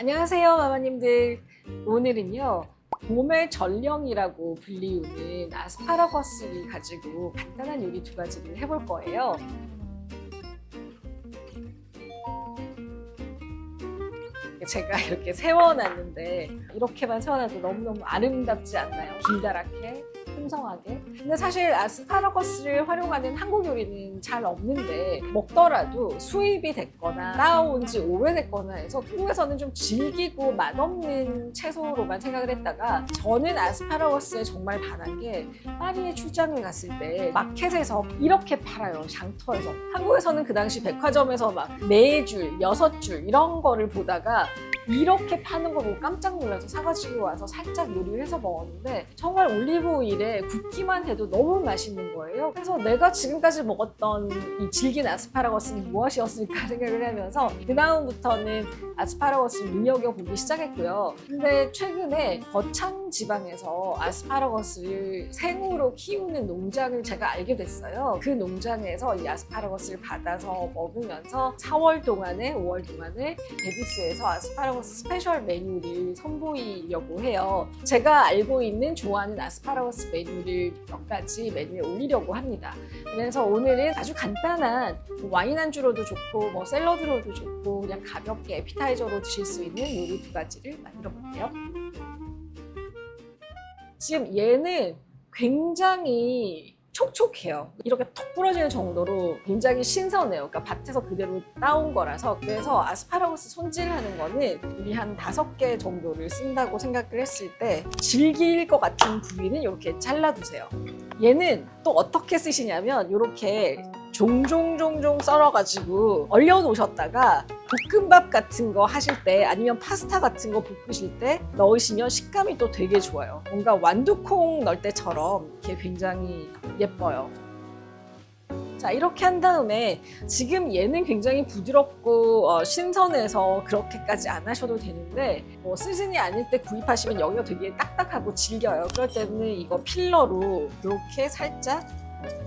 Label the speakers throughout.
Speaker 1: 안녕하세요, 마마님들. 오늘은요, 봄의 전령이라고 불리우는 아스파라거스를 가지고 간단한 요리 두 가지를 해볼 거예요. 제가 이렇게 세워놨는데 이렇게만 세워놔도 너무너무 아름답지 않나요? 길다랗게, 풍성하게. 근데 사실 아스파라거스를 활용하는 한국 요리는 잘 없는데 먹더라도 수입이 됐거나 따온 지 오래됐거나 해서 한국에서는 좀 질기고 맛없는 채소로만 생각을 했다가 저는 아스파라거스에 정말 반한 게 파리에 출장을 갔을 때 마켓에서 이렇게 팔아요 장터에서 한국에서는 그 당시 백화점에서 막네 줄, 여섯 줄 이런 거를 보다가 이렇게 파는 거 보고 깜짝 놀라서 사가지고 와서 살짝 요리를 해서 먹었는데 정말 올리브 오일에 굽기만 해도 너무 맛있는 거예요. 그래서 내가 지금까지 먹었던 이 질긴 아스파라거스는 무엇이었을까 생각을 하면서 그 다음부터는 아스파라거스를 눈여겨보기 시작했고요. 근데 최근에 거창 지방에서 아스파라거스를 생으로 키우는 농장을 제가 알게 됐어요. 그 농장에서 이 아스파라거스를 받아서 먹으면서 4월 동안에 5월 동안에 데비스에서 아스파라거스 스페셜 메뉴를 선보이려고 해요. 제가 알고 있는 좋아하는 아스파라거스 메뉴를 몇 가지 메뉴에 올리려고 합니다. 그래서 오늘은 아주 간단한 뭐 와인 안주로도 좋고 뭐 샐러드로도 좋고 그냥 가볍게 에피타이저로 드실 수 있는 요리 두 가지를 만들어 볼게요. 지금 얘는 굉장히 촉촉해요. 이렇게 턱 부러질 정도로 굉장히 신선해요. 그러니까 밭에서 그대로 따온 거라서 그래서 아스파라거스 손질하는 거는 우리 한 다섯 개 정도를 쓴다고 생각을 했을 때 질길 것 같은 부위는 이렇게 잘라두세요. 얘는 또 어떻게 쓰시냐면 이렇게 종종종종 썰어가지고 얼려놓으셨다가 볶음밥 같은 거 하실 때 아니면 파스타 같은 거 볶으실 때 넣으시면 식감이 또 되게 좋아요. 뭔가 완두콩 넣을 때처럼 이렇게 굉장히 예뻐요. 자 이렇게 한 다음에 지금 얘는 굉장히 부드럽고 어, 신선해서 그렇게까지 안 하셔도 되는데 뭐 시즌이 아닐 때 구입하시면 여기가 되게 딱딱하고 질겨요. 그럴 때는 이거 필러로 이렇게 살짝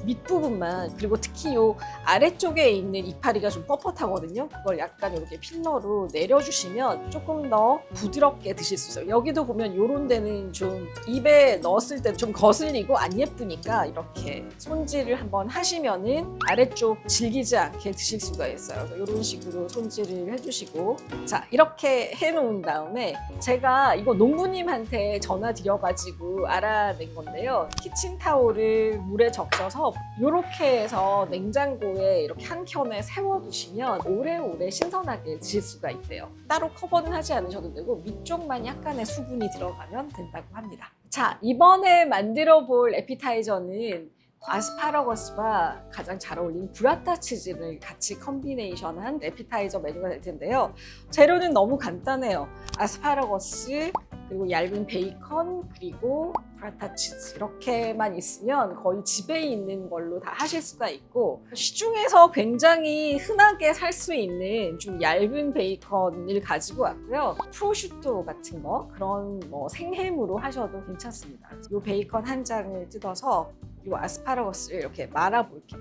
Speaker 1: 밑부분만 그리고 특히 요 아래쪽에 있는 이파리가 좀 뻣뻣하거든요. 그걸 약간 이렇게 필러로 내려주시면 조금 더 부드럽게 드실 수 있어요. 여기도 보면 요런 데는 좀 입에 넣었을 때 좀 거슬리고 안 예쁘니까 이렇게 손질을 한번 하시면은 아래쪽 질기지 않게 드실 수가 있어요. 이런 식으로 손질을 해주시고 자 이렇게 해놓은 다음에 제가 이거 농부님한테 전화 드려가지고 알아낸 건데요. 키친타올을 물에 적셔 서 이렇게 해서 냉장고에 이렇게 한 켠에 세워두시면 오래오래 신선하게 드실 수가 있대요. 따로 커버는 하지 않으셔도 되고 위쪽만 약간의 수분이 들어가면 된다고 합니다. 자, 이번에 만들어 볼 에피타이저는 아스파라거스와 가장 잘 어울리는 브라타 치즈를 같이 컨비네이션한 에피타이저 메뉴가 될 텐데요. 재료는 너무 간단해요. 아스파라거스, 그리고 얇은 베이컨, 그리고 브라타 치즈 이렇게만 있으면 거의 집에 있는 걸로 다 하실 수가 있고 시중에서 굉장히 흔하게 살 수 있는 좀 얇은 베이컨을 가지고 왔고요. 프로슈토 같은 거 그런 뭐 생햄으로 하셔도 괜찮습니다. 이 베이컨 한 장을 뜯어서 이 아스파라거스를 이렇게 말아 볼게요.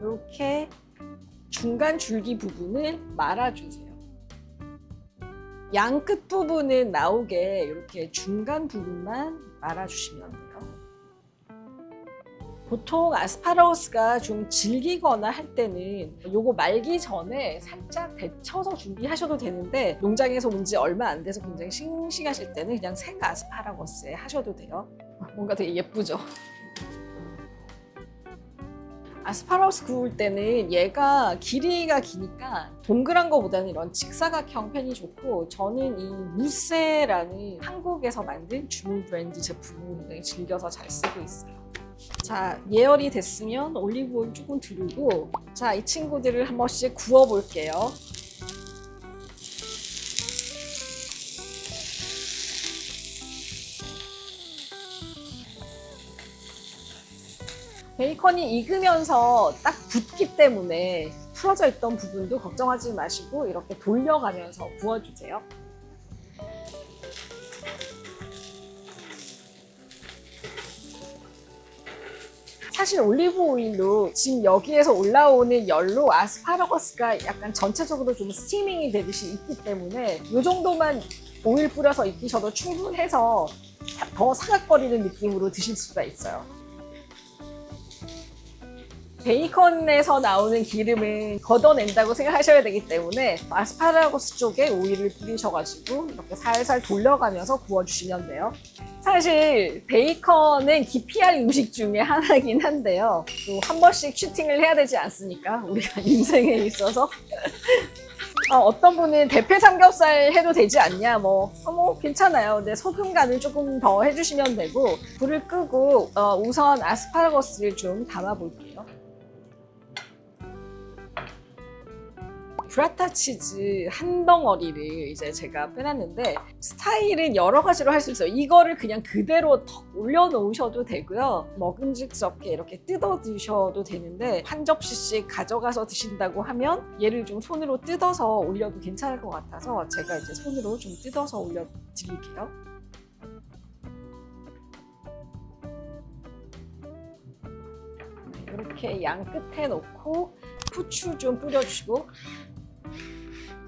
Speaker 1: 이렇게 중간 줄기 부분을 말아주세요. 양 끝 부분은 나오게 이렇게 중간 부분만 말아주시면 돼요. 보통 아스파라거스가 좀 질기거나 할 때는 요거 말기 전에 살짝 데쳐서 준비하셔도 되는데 농장에서 온 지 얼마 안 돼서 굉장히 싱싱하실 때는 그냥 생 아스파라거스에 하셔도 돼요. 뭔가 되게 예쁘죠? 아스파라거스 구울 때는 얘가 길이가 기니까 동그란 거보다는 이런 직사각형 편이 좋고 저는 이 무세라는 한국에서 만든 주문 브랜드 제품을 굉장히 즐겨서 잘 쓰고 있어요. 자, 예열이 됐으면 올리브 오일 조금 두르고 자, 이 친구들을 한 번씩 구워 볼게요. 베이컨이 익으면서 딱 붙기 때문에 풀어져 있던 부분도 걱정하지 마시고 이렇게 돌려가면서 구워주세요. 사실 올리브 오일로 지금 여기에서 올라오는 열로 아스파라거스가 약간 전체적으로 좀 스티밍이 되듯이 있기 때문에 이 정도만 오일 뿌려서 익히셔도 충분해서 사- 더 사각거리는 느낌으로 드실 수가 있어요. 베이컨에서 나오는 기름은 걷어낸다고 생각하셔야 되기 때문에 아스파라거스 쪽에 오일을 뿌리셔가지고 이렇게 살살 돌려가면서 구워주시면 돼요. 사실 베이컨은 기피할 음식 중에 하나긴 한데요. 또 한 번씩 슈팅을 해야 되지 않습니까? 우리가 인생에 있어서. 어, 떤 분은 대패 삼겹살 해도 되지 않냐? 뭐, 어, 뭐 괜찮아요. 근데 소금 간을 조금 더 해주시면 되고 불을 끄고 어, 우선 아스파라거스를 좀 담아 볼게요. 브라타 치즈 한 덩어리를 이제 제가 빼놨는데 스타일은 여러 가지로 할 수 있어요. 이거를 그냥 그대로 턱 올려놓으셔도 되고요. 먹음직스럽게 이렇게 뜯어 드셔도 되는데 한 접시씩 가져가서 드신다고 하면 얘를 좀 손으로 뜯어서 올려도 괜찮을 것 같아서 제가 이제 손으로 좀 뜯어서 올려드릴게요. 이렇게 양 끝에 놓고 후추 좀 뿌려주시고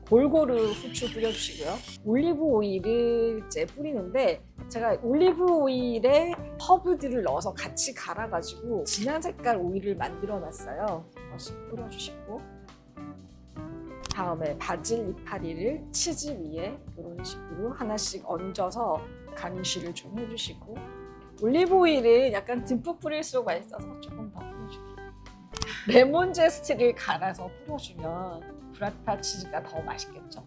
Speaker 1: 골고루 후추 뿌려주시고요. 올리브 오일을 이제 뿌리는데 제가 올리브 오일에 허브들을 넣어서 같이 갈아가지고 진한 색깔 오일을 만들어 놨어요. 이것씩 뿌려주시고 다음에 바질 이파리를 치즈 위에 이런 식으로 하나씩 얹어서 가니쉬를 좀 해주시고 올리브 오일은 약간 듬뿍 뿌릴수록 맛있어서 조금 더 뿌려줄게요. 레몬 제스트를 갈아서 뿌려주면 브라타 치즈가 더 맛있겠죠.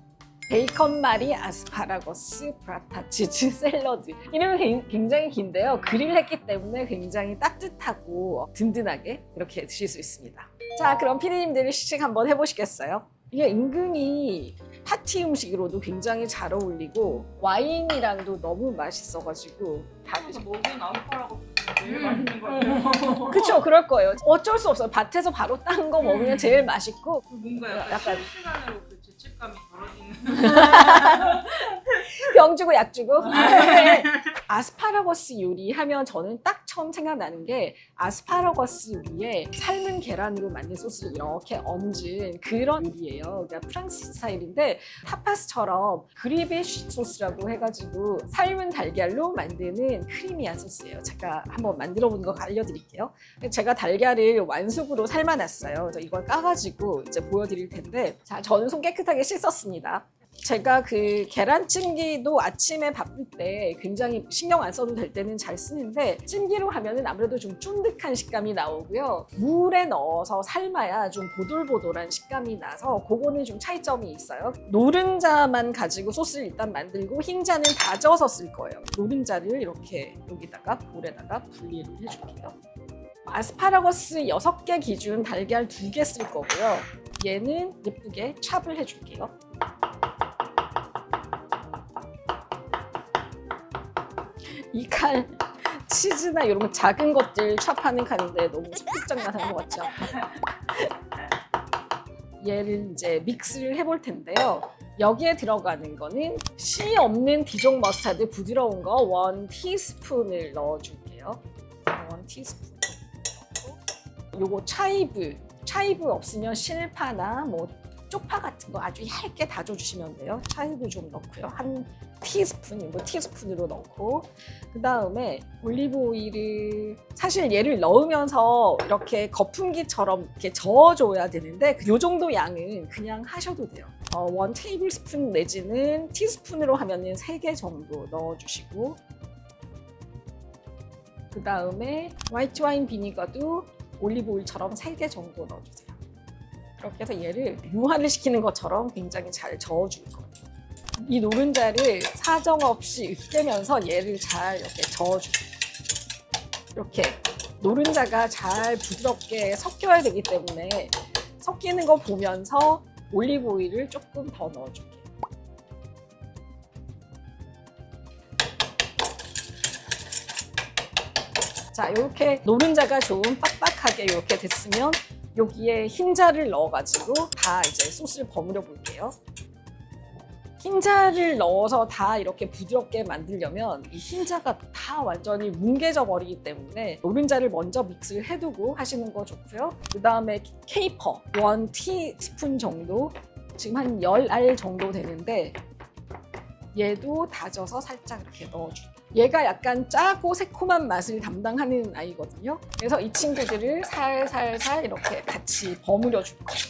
Speaker 1: 베이컨 말이 아스파라거스 브라타 치즈 샐러드 이름이 굉- 굉장히 긴데요. 그릴 했기 때문에 굉장히 따뜻하고 든든하게 이렇게 드실 수 있습니다. 자 그럼 피디님들 시식 한번 해보시겠어요? 이게 은근히 파티 음식으로도 굉장히 잘 어울리고 와인이랑도 너무 맛있어가지고 다
Speaker 2: 먹은 아스파라거스 제일
Speaker 3: 음.
Speaker 2: 맛있는 것 같아요.
Speaker 1: 그쵸 그럴 거예요. 어쩔 수 없어요. 밭에서 바로 딴 거 먹으면
Speaker 2: 음.
Speaker 1: 제일 맛있고
Speaker 2: 그 뭔가 약간,
Speaker 1: 약간-
Speaker 2: 실시간으로 그 죄책감이 덜어지는.
Speaker 1: 병 주고 약 주고. 네. 아스파라거스 요리 하면 저는 딱 처음 생각나는 게 아스파라거스 위에 삶은 계란으로 만든 소스를 이렇게 얹은 그런 요리예요. 그러니까 프랑스 스타일인데 타파스처럼 그리베쉬 소스라고 해가지고 삶은 달걀로 만드는 크리미한 소스예요. 제가 한번 만들어 보는 거 알려드릴게요. 제가 달걀을 완숙으로 삶아놨어요. 그래서 이걸 까가지고 이제 보여드릴 텐데, 자, 저는 손 깨끗하게 씻었습니다. 제가 그 계란찜기도 아침에 바쁠 때 굉장히 신경 안 써도 될 때는 잘 쓰는데 찜기로 하면은 아무래도 좀 쫀득한 식감이 나오고요. 물에 넣어서 삶아야 좀 보들보들한 식감이 나서 그거는 좀 차이점이 있어요. 노른자만 가지고 소스를 일단 만들고 흰자는 다져서 쓸 거예요. 노른자를 이렇게 여기다가 볼에다가 분리를 해줄게요. 아스파라거스 6개 기준 달걀 2개 쓸 거고요. 얘는 예쁘게 찹을 해줄게요. 이 칼 치즈나 이런 거 작은 것들 찹하는 칼인데 너무 소꿉장난하는 것 같죠? 얘를 이제 믹스를 해볼 텐데요. 여기에 들어가는 거는 씨 없는 디종 머스타드 부드러운 거 원 티스푼을 넣어줄게요. 원 티스푼 넣고 요거 차이브 차이브 없으면 실파나 뭐 쪽파 같은 거 아주 얇게 다져주시면 돼요. 차이브 좀 넣고요. 한 티스푼, 뭐 티스푼으로 넣고 그 다음에 올리브 오일을 사실 얘를 넣으면서 이렇게 거품기처럼 이렇게 저어줘야 되는데 요 정도 양은 그냥 하셔도 돼요. 어, 원 테이블 스푼 내지는 티스푼으로 하면은 3개 정도 넣어주시고 그 다음에 화이트 와인 비니거도 올리브 오일처럼 3개 정도 넣어주세요. 해서 얘를 유화를 시키는 것처럼 굉장히 잘 저어줄 거예요. 이 노른자를 사정없이 으깨면서 얘를 잘 이렇게 저어주세요. 이렇게 노른자가 잘 부드럽게 섞여야 되기 때문에 섞이는 거 보면서 올리브 오일을 조금 더 넣어줄게요. 자, 이렇게 노른자가 좀 빡빡하게 이렇게 됐으면 여기에 흰자를 넣어가지고 다 이제 소스를 버무려 볼게요. 흰자를 넣어서 다 이렇게 부드럽게 만들려면 이 흰자가 다 완전히 뭉개져 버리기 때문에 노른자를 먼저 믹스를 해두고 하시는 거 좋고요. 그 다음에 케이퍼 원 티스푼 정도 지금 한 10알 정도 되는데 얘도 다져서 살짝 이렇게 넣어줄게요. 얘가 약간 짜고 새콤한 맛을 담당하는 아이거든요. 그래서 이 친구들을 살살살 이렇게 같이 버무려 줄 거예요.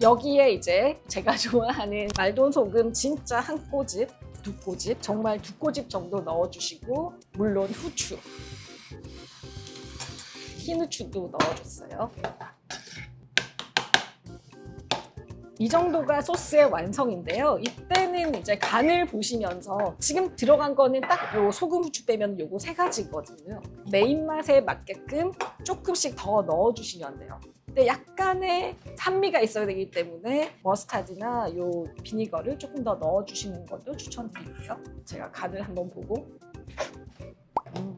Speaker 1: 여기에 이제 제가 좋아하는 말돈 소금 진짜 한 꼬집, 두 꼬집, 정말 두 꼬집 정도 넣어주시고 물론 후추, 흰 후추도 넣어줬어요. 이 정도가 소스의 완성인데요. 이때는 이제 간을 보시면서 지금 들어간 거는 딱 요 소금 후추 빼면 요거 세 가지거든요. 메인 맛에 맞게끔 조금씩 더 넣어주시면 돼요. 근데 약간의 산미가 있어야 되기 때문에 머스타드나 요 비니거를 조금 더 넣어주시는 것도 추천드리고요. 제가 간을 한번 보고 음,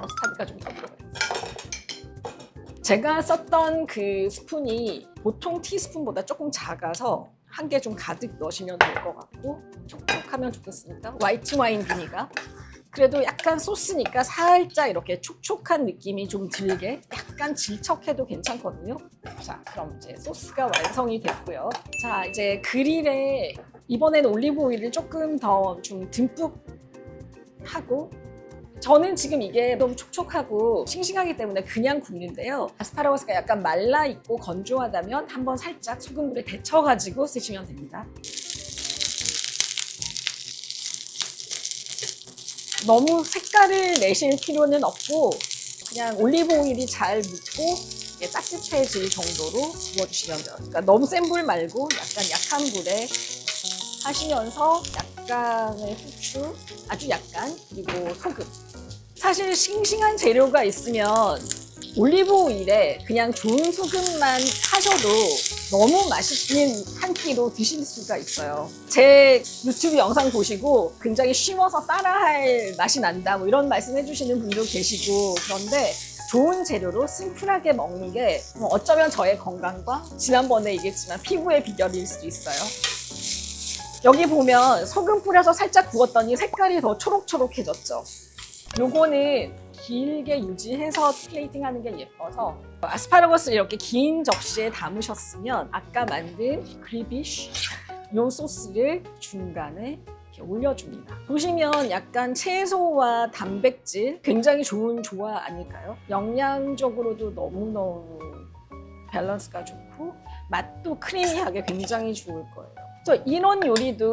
Speaker 1: 머스타드가 좀 더 들어가요. 제가 썼던 그 스푼이 보통 티스푼보다 조금 작아서 한 개 좀 가득 넣으시면 될 것 같고 촉촉하면 좋겠으니까 화이트 와인 비니가 그래도 약간 소스니까 살짝 이렇게 촉촉한 느낌이 좀 들게 약간 질척해도 괜찮거든요. 자, 그럼 이제 소스가 완성이 됐고요. 자, 이제 그릴에 이번에는 올리브 오일을 조금 더 좀 듬뿍 하고 저는 지금 이게 너무 촉촉하고 싱싱하기 때문에 그냥 굽는데요. 아스파라거스가 약간 말라 있고 건조하다면 한번 살짝 소금물에 데쳐가지고 쓰시면 됩니다. 너무 색깔을 내실 필요는 없고 그냥 올리브 오일이 잘 묻고 따뜻해질 정도로 구워주시면 돼요. 그러니까 너무 센 불 말고 약간 약한 불에 하시면서 약간의 후추, 아주 약간 그리고 소금. 사실 싱싱한 재료가 있으면 올리브 오일에 그냥 좋은 소금만 하셔도 너무 맛있는 한 끼로 드실 수가 있어요. 제 유튜브 영상 보시고 굉장히 쉬워서 따라할 맛이 난다 뭐 이런 말씀 해주시는 분도 계시고 그런데 좋은 재료로 심플하게 먹는 게 어쩌면 저의 건강과 지난번에 얘기했지만 피부의 비결일 수도 있어요. 여기 보면 소금 뿌려서 살짝 구웠더니 색깔이 더 초록초록해졌죠. 요거는 길게 유지해서 플레이팅 하는 게 예뻐서 아스파라거스를 이렇게 긴 접시에 담으셨으면 아까 만든 그리비쉬 요 소스를 중간에 이렇게 올려줍니다. 보시면 약간 채소와 단백질 굉장히 좋은 조화 아닐까요? 영양적으로도 너무너무 밸런스가 좋고 맛도 크리미하게 굉장히 좋을 거예요. 그래서 이런 요리도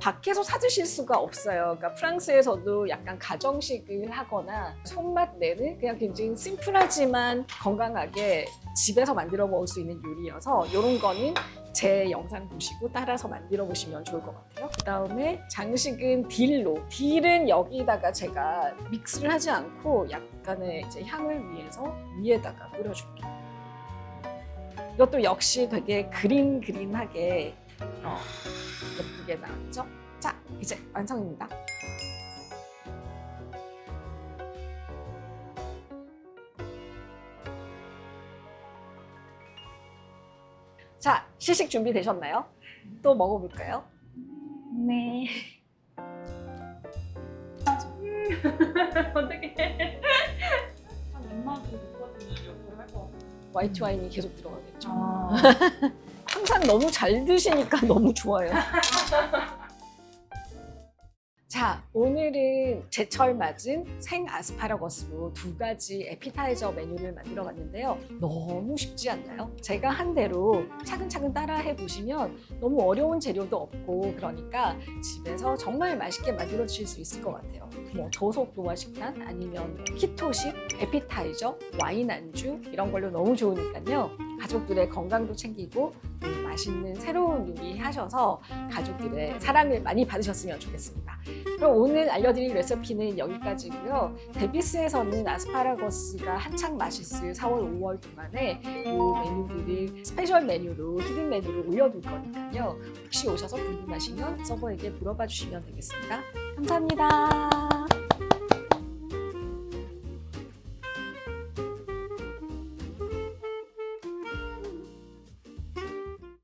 Speaker 1: 밖에서 사드실 수가 없어요. 그러니까 프랑스에서도 약간 가정식을 하거나 손맛 내는 그냥 굉장히 심플하지만 건강하게 집에서 만들어 먹을 수 있는 요리여서 이런 거는 제 영상 보시고 따라서 만들어 보시면 좋을 것 같아요. 그 다음에 장식은 딜로. 딜은 여기다가 제가 믹스를 하지 않고 약간의 이제 향을 위해서 위에다가 뿌려줄게요. 이것도 역시 되게 그린 그린하게 어, 예쁘게 나왔죠? 자, 이제 완성입니다. 자, 시식 준비 되셨나요? 또 먹어볼까요? 네.
Speaker 2: 어떻게? 한 입맛도 듣거든요. 옆에 할것 같아요.
Speaker 1: 화이트 와인이 계속 들어가겠죠.
Speaker 2: 아.
Speaker 1: 항상 너무 잘 드시니까 너무 좋아요. 자, 오늘은 제철 맞은 생 아스파라거스로 두 가지 에피타이저 메뉴를 만들어 봤는데요. 너무 쉽지 않나요? 제가 한 대로 차근차근 따라 해 보시면 너무 어려운 재료도 없고 그러니까 집에서 정말 맛있게 만들어 주실 수 있을 것 같아요. 뭐 저속 노화 식단 아니면 키토식, 에피타이저, 와인 안주 이런 걸로 너무 좋으니까요. 가족들의 건강도 챙기고 음, 맛있는 새로운 요리 하셔서 가족들의 사랑을 많이 받으셨으면 좋겠습니다. 그럼 오늘 알려드릴 레시피는 여기까지고요. 데비스에서는 아스파라거스가 한창 맛있을 4월, 5월 동안에 이 메뉴들을 스페셜 메뉴로 히든 메뉴로 올려둘 거니까요. 혹시 오셔서 궁금하시면 서버에게 물어봐 주시면 되겠습니다. 감사합니다.